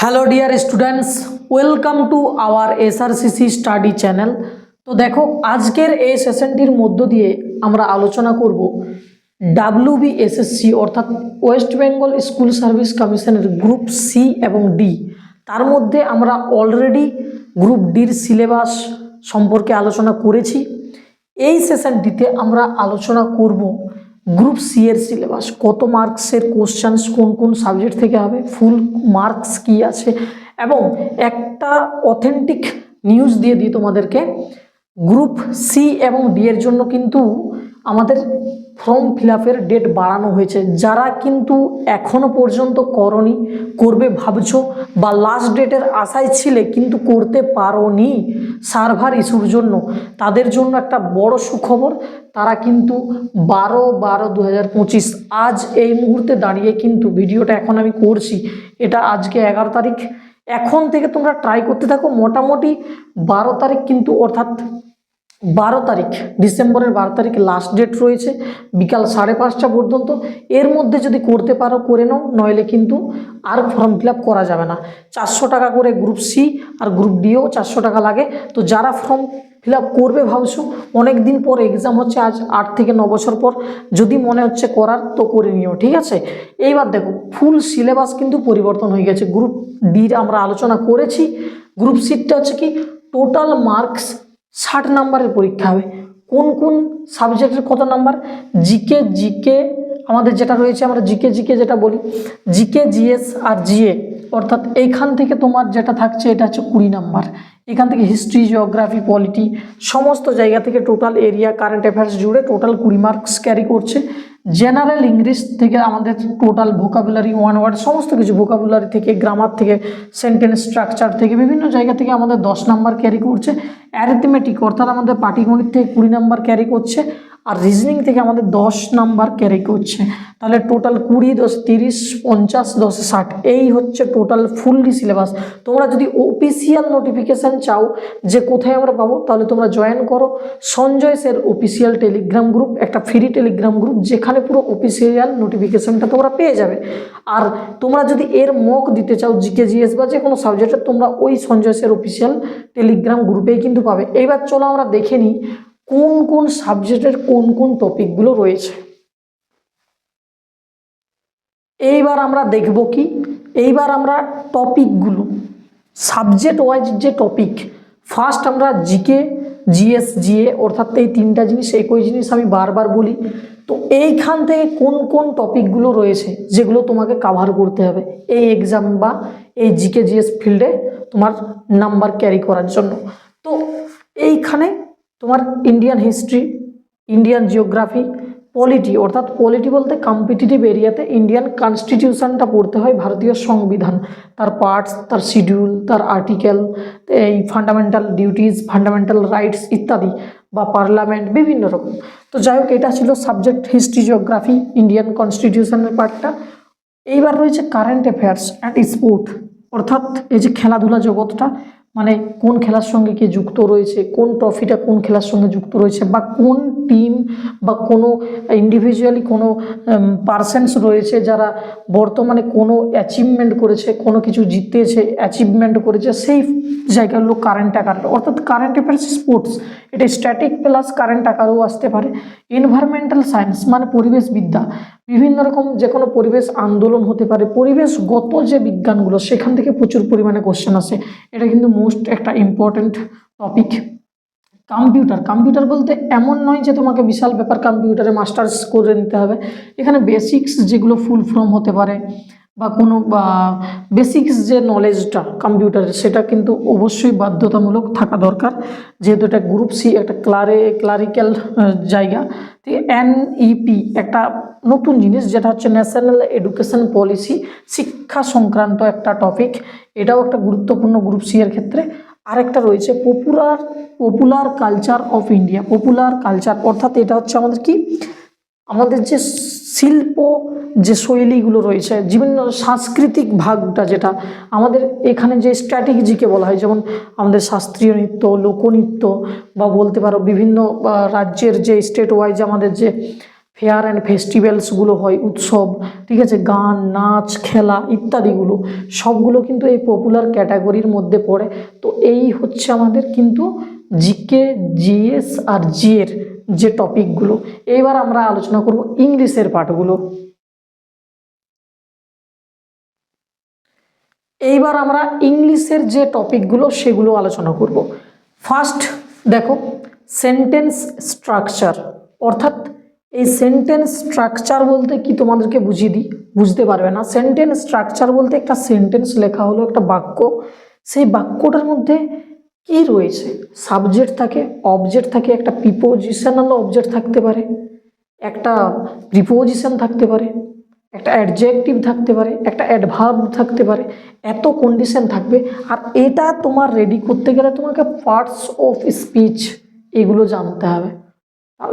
Hello dear students welcome to our SRCC study channel তো দেখো, আজকের এই সেশনটির মধ্য দিয়ে আমরা আলোচনা করব ডাব্লিউবি এসএসসি অর্থাৎ ওয়েস্ট বেঙ্গল স্কুল সার্ভিস কমিশনের গ্রুপ সি এবং ডি তার মধ্যে আমরা অলরেডি গ্রুপ ডির সিলেবাস সম্পর্কে আলোচনা করেছি। এই সেশনটিতে আমরা আলোচনা করব গ্রুপ সি এর সিলেবাস কত মার্কসের কোশ্চেন্স কোন কোন সাবজেক্ট থেকে হবে ফুল মার্কস কি আছে? এবং একটা অথেন্টিক নিউজ দিয়ে দিই তোমাদেরকে গ্রুপ সি এবং ডি এর জন্য কিন্তু আমাদের ফর্ম ফিল আপের ডেট বাড়ানো হয়েছে। যারা কিন্তু এখনও পর্যন্ত করনি, করবে ভাবছ, বা লাস্ট ডেটের আশায় ছিলে, কিন্তু করতে পারোনি সার্ভার ইস্যুর জন্য তাদের জন্য একটা বড় সুখবর। তারা কিন্তু বারো বারো দু আজ এই মুহূর্তে দাঁড়িয়ে কিন্তু ভিডিওটা এখন আমি করছি। এটা আজকে এগারো তারিখ। এখন থেকে তোমরা ট্রাই করতে থাকো। মোটামুটি বারো তারিখ কিন্তু অর্থাৎ বারো তারিখ, ডিসেম্বরের বারো তারিখ লাস্ট ডেট রয়েছে, বিকাল সাড়ে পাঁচটা পর্যন্ত। এর মধ্যে যদি করতে পারো, করে নাও, নইলে কিন্তু আর ফর্ম ফিল করা যাবে না। চারশো টাকা করে গ্রুপ সি আর গ্রুপ ডিও চারশো টাকা লাগে। তো যারা ফর্ম ফিল করবে ভাবছ, অনেক দিন পর এক্সাম হচ্ছে, আজ আট থেকে ন বছর পর। যদি মনে হচ্ছে করার, তো করে নিও, ঠিক আছে? এইবার দেখো ফুল সিলেবাস কিন্তু পরিবর্তন হয়ে গেছে। গ্রুপ ডির আমরা আলোচনা করেছি। গ্রুপ সিটটা হচ্ছে কি টোটাল মার্কস ষাট নাম্বারের পরীক্ষা হবে। কোন কোন সাবজেক্টের কত নাম্বার? জিকে জিকে আমাদের যেটা রয়েছে আমরা জিকে জিকে যেটা বলি। জিকে জিএস আর জিএ অর্থাৎ এইখান থেকে তোমার যেটা থাকছে এটা হচ্ছে কুড়ি নাম্বার। এখান থেকে হিস্ট্রি জিওগ্রাফি পলিটি সমস্ত জায়গা থেকে টোটাল এরিয়া কারেন্ট অ্যাফেয়ার্স জুড়ে টোটাল কুড়ি মার্কস ক্যারি করছে। জেনারেল ইংলিশ থেকে আমাদের টোটাল ভোকাবুলারি ওয়ান ওয়ার্ড সমস্ত কিছু ভোকাবুলারি থেকে গ্রামার থেকে সেন্টেন্স স্ট্রাকচার থেকে, বিভিন্ন জায়গা থেকে আমাদের দশ নাম্বার ক্যারি করছে। অ্যারিথমেটিক অর্থাৎ আমাদের পাটিগণিত থেকে কুড়ি নাম্বার ক্যারি করছে আর রিজনিং থেকে আমাদের দশ নাম্বার ক্যারি করছে। তাহলে টোটাল কুড়ি, দশ, তিরিশ, পঞ্চাশ, দশ, ষাট, এই হচ্ছে টোটাল ফুললি সিলেবাস তোমরা যদি অফিসিয়াল নোটিফিকেশান চাও যে কোথায় আমরা পাবো, তাহলে তোমরা জয়েন করো। Sanjay sir official Telegram group একটা ফ্রি টেলিগ্রাম গ্রুপ যেখানে পুরো অফিসিয়াল নোটিফিকেশানটা তোমরা পেয়ে যাবে। আর তোমরা যদি এর মক দিতে চাও জিকে জিএস বা যে কোনো সাবজেক্টে তোমরা ওই সঞ্জয় স্যার অফিসিয়াল টেলিগ্রাম গ্রুপেই কিন্তু পাবে। এইবার চলো আমরা দেখে নিই কোন কোন সাবজেক্টের কোন কোন টপিকগুলো রয়েছে। এইবার আমরা দেখব কি? এইবার আমরা টপিকগুলো সাবজেক্ট ওয়াইজ যে টপিক ফার্স্ট আমরা জিকে জিএস জিএ অর্থাৎ এই তিনটা জিনিস, একই জিনিস আমি বারবার বলি। তো এইখান থেকে কোন কোন টপিকগুলো রয়েছে যেগুলো তোমাকে কাভার করতে হবে? এই এক্সাম বা এই জিকে জিএস ফিল্ডে তোমার নাম্বার ক্যারি করার জন্য। তো এইখানে তোমার Indian history Indian geography polity অর্থাৎ পলিটি বলতে কম্পিটিটিভ এরিয়াতে ইন্ডিয়ান কনস্টিটিউশনটা পড়তে হয় ভারতীয় সংবিধান। তার পার্টস তার শিডিউল তার আর্টিকেল এই ফান্ডামেন্টাল ডিউটিস ফান্ডামেন্টাল রাইটস ইত্যাদি বা পার্লামেন্ট বিভিন্ন রকম। তো যাই হোক এটা ছিল সাবজেক্ট হিস্ট্রি জিওগ্রাফি ইন্ডিয়ান কনস্টিটিউশনের পার্টটা এইবার রয়েছে কারেন্ট অ্যাফেয়ার্স অ্যান্ড স্পোর্ট অর্থাৎ এই যে খেলাধুলা জগৎটা মানে কোন খেলার সঙ্গে কে যুক্ত রয়েছে, কোন ট্রফিটা কোন খেলার সঙ্গে যুক্ত রয়েছে বা কোন টিম বা কোনো ইন্ডিভিজুয়ালি কোনো পার্সনস রয়েছে যারা বর্তমানে কোনো অ্যাচিভমেন্ট করেছে, কোনো কিছু জিতেছে অ্যাচিভমেন্ট করেছে, সেই জায়গাগুলো কারেন্ট আকার অর্থাৎ কারেন্ট অ্যাফেয়ার্স স্পোর্টস এটা স্ট্যাটিক প্লাস কারেন্ট আকারেও আসতে পারে। এনভায়রনমেন্টাল সায়েন্স মানে পরিবেশবিদ্যা বিভিন্ন রকম যে কোনো পরিবেশ আন্দোলন হতে পারে। পরিবেশগত যে বিজ্ঞানগুলো, সেখান থেকে প্রচুর পরিমাণে কোশ্চেন আসে। এটা কিন্তু মোস্ট একটা ইম্পর্ট্যান্ট টপিক কম্পিউটার কম্পিউটার বলতে এমন নয় যে তোমাকে বিশাল ব্যাপার কম্পিউটারে মাস্টার্স করে নিতে হবে। এখানে বেসিক্স যেগুলো ফুল ফর্ম হতে পারে বা কোনো বেসিক্স যে নলেজটা কম্পিউটারের সেটা কিন্তু অবশ্যই বাধ্যতামূলক থাকা দরকার। যেহেতু এটা গ্রুপ সি একটা ক্লারে ক্লারিক্যাল জায়গা এনইপি একটা নতুন জিনিস যেটা হচ্ছে ন্যাশনাল এডুকেশন পলিসি শিক্ষা সংক্রান্ত একটা টপিক এটাও একটা গুরুত্বপূর্ণ গ্রুপ সি এর ক্ষেত্রে। আরেকটা রয়েছে popular popular culture of India popular culture অর্থাৎ এটা হচ্ছে আমাদের কি? আমাদের যে শিল্প যে শৈলীগুলো রয়েছে, বিভিন্ন সাংস্কৃতিক ভাগটা যেটা আমাদের এখানে যে স্ট্র্যাটেজিকে বলা হয়, যেমন আমাদের শাস্ত্রীয় নৃত্য, লোকনৃত্য বা বলতে পারো বিভিন্ন রাজ্যের যে স্টেট ওয়াইজ আমাদের যে ফেয়ার অ্যান্ড ফেস্টিভ্যালসগুলো হয়, উৎসব, ঠিক আছে, গান, নাচ, খেলা ইত্যাদিগুলো, সবগুলো কিন্তু এই পপুলার ক্যাটাগরির মধ্যে পড়ে। তো এই হচ্ছে আমাদের কিন্তু জিকে জিএস আর জিএর যে টপিকগুলো এইবার আমরা আলোচনা করব ইংলিশের পাঠগুলো। এইবার আমরা ইংলিশের যে টপিকগুলো সেগুলো আলোচনা করব। ফার্স্ট দেখো সেন্টেন্স স্ট্রাকচার অর্থাৎ এই সেন্টেন্স স্ট্রাকচার বলতে কি তোমাদেরকে বুঝিয়ে দিই? বুঝতে পারবে না। সেন্টেন্স স্ট্রাকচার বলতে একটা সেন্টেন্স লেখা হলো, একটা বাক্য। সেই বাক্যটার মধ্যে কি রয়েছে? সাবজেক্ট থাকে অবজেক্ট থাকে, একটা প্রিপোজিশনাল অবজেক্ট থাকতে পারে, একটা প্রিপোজিশন থাকতে পারে। একটা অ্যাডজেক্টিভ থাকতে পারে, একটা অ্যাডভার্ব থাকতে পারে, এত কন্ডিশন থাকবে। আর এটা তোমার রেডি করতে গেলে তোমাকে পার্টস অফ স্পিচ এগুলো জানতে হবে।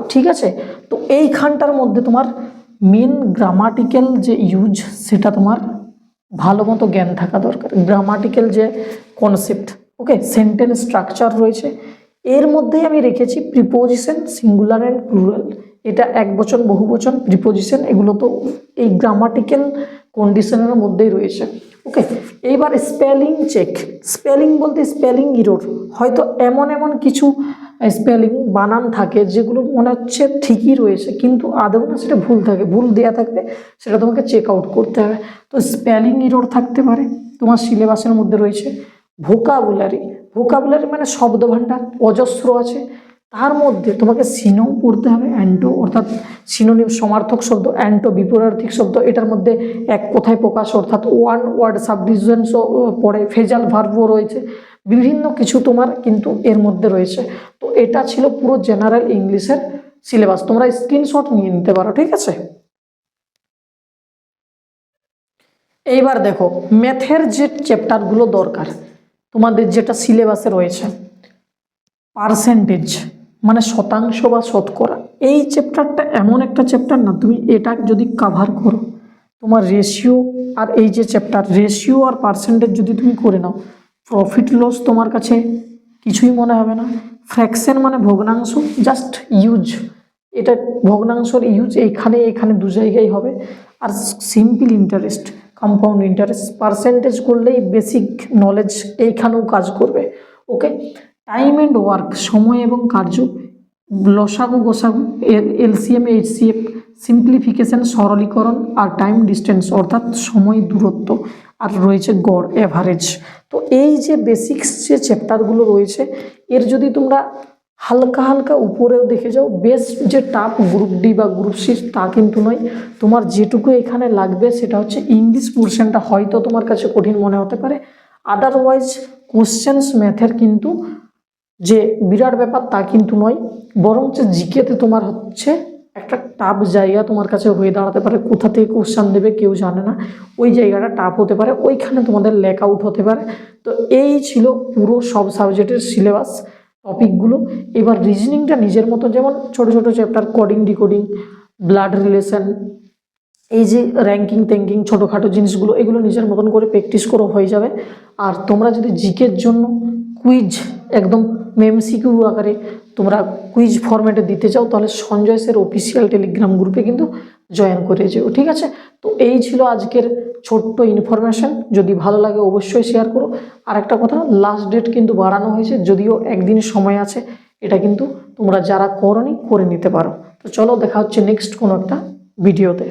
ঠিক আছে? তো এইখানটার মধ্যে তোমার মেন গ্রামাটিক্যাল যে ইউজ সেটা তোমার ভালো মতো জ্ঞান থাকা দরকার। গ্রামাটিক্যাল যে কনসেপ্ট ওকে সেন্টেন্স স্ট্রাকচার রয়েছে। এর মধ্যেই আমি রেখেছি প্রিপোজিশন সিঙ্গুলার অ্যান্ড প্লুরাল এটা এক বচন, বহু বচন প্রিপোজিশন এগুলো তো এই গ্রামাটিক্যাল কন্ডিশনের মধ্যেই রয়েছে। ওকে এইবার স্পেলিং চেক স্পেলিং বলতে স্পেলিং ইরোর হয়তো এমন এমন কিছু স্পেলিং বানান থাকে যেগুলো মনে হচ্ছে ঠিকই রয়েছে, কিন্তু আদৌ না সেটা ভুল থাকে। ভুল দেয়া থাকবে সেটা তোমাকে চেক আউট করতে হবে। তো স্পেলিং ইরোর থাকতে পারে, তোমার সিলেবাসের মধ্যে রয়েছে। ভোকাবুলারি ভোকাবুলারি মানে শব্দভাণ্ডার, অজস্র আছে। তার মধ্যে তোমাকে সিনো পড়তে হবে, অ্যান্টো, অর্থাৎ সিনোনিম সমার্থক শব্দ, অ্যান্টো বিপরীতার্থিক শব্দ, এটার মধ্যে এক কথায় প্রকাশ, অর্থাৎ ওয়ান ওয়ার্ড সাবডিভিশনসও পড়ে ফেজাল ভার্বও রয়েছে, বিভিন্ন কিছু তোমার কিন্তু এর মধ্যে রয়েছে, তো এটা ছিল পুরো জেনারেল ইংলিশের সিলেবাস তোমরা স্ক্রিনশট নিয়ে নিতে পারো, ঠিক আছে? এইবার দেখো ম্যাথের যে চ্যাপ্টারগুলো দরকার, তোমাদের যেটা সিলেবাসে রয়েছে পার্সেন্টেজ মানে শতাংশ বা শতকরা, এই চ্যাপ্টারটা এমন একটা চ্যাপ্টার না, তুমি এটা যদি কাভার করো, তোমার রেশিও আর এই যে চ্যাপ্টার রেশিও আর পার্সেন্টেজ যদি তুমি করে নাও প্রফিট লস তোমার কাছে কিছুই মনে হবে না। ফ্র্যাকশন মানে ভগ্নাংশ জাস্ট ইউজ এটা ভগ্নাংশর ইউজ এইখানে এখানে দু জায়গায় হবে। আর simple interest compound interest percentage করলেই বেসিক নলেজ এইখানেও কাজ করবে ওকে টাইম অ্যান্ড ওয়ার্ক সময় এবং কার্য, লসাগু, গোসাগু এলসিএম, এইচসিএফ সিম্পলিফিকেশন সরলীকরণ আর টাইম ডিস্টেন্স অর্থাৎ সময় দূরত্ব আর রয়েছে গড় অ্যাভারেজ তো এই যে বেসিক্স যে চ্যাপ্টারগুলো রয়েছে, এর যদি তোমরা হালকা হালকা উপরেও দেখে যাও বেশ যে টাপ গ্রুপ ডি বা গ্রুপ সি তা কিন্তু নয়। তোমার যেটুকু এখানে লাগবে সেটা হচ্ছে ইংলিশ পোর্শনটা হয়তো তোমার কাছে কঠিন মনে হতে পারে। আদারওয়াইজ কোশ্চেন্স ম্যাথের কিন্তু যে বিরাট ব্যাপার তা কিন্তু নয় বরং বরঞ্চ জিকেতে তোমার হচ্ছে একটা টাফ জায়গা তোমার কাছে হয়ে দাঁড়াতে পারে। কোথা থেকে কোশ্চান দেবে কেউ জানে না। ওই জায়গাটা টাফ হতে পারে, ওইখানে তোমাদের লেক আউট হতে পারে। তো এই ছিল পুরো সব সাবজেক্টের সিলেবাস টপিকগুলো এবার রিজনিংটা নিজের মতো যেমন ছোট ছোট chapter coding decoding blood relation এই যে র্যাঙ্কিং ট্যাঙ্কিং ছোটোখাটো জিনিসগুলো, এগুলো নিজের মতন করে প্র্যাকটিস করো হয়ে যাবে। আর তোমরা যদি জিকের জন্য কুইজ একদম মেমসিকিউ আকারে তোমরা কুইজ ফরম্যাটে দিতে চাও, তাহলে সঞ্জয় স্যার অফিসিয়াল টেলিগ্রাম গ্রুপে কিন্তু জয়েন করে যেও, ঠিক আছে? তো এই ছিল আজকের ছোট্ট ইনফরমেশন যদি ভালো লাগে অবশ্যই শেয়ার করো। আর একটা কথা লাস্ট ডেট কিন্তু বাড়ানো হয়েছে, যদিও একদিন সময় আছে, এটা কিন্তু তোমরা যারা করনি, করে নিতে পারো। তো চলো, দেখা হচ্ছে নেক্সট কোনো একটা ভিডিওতে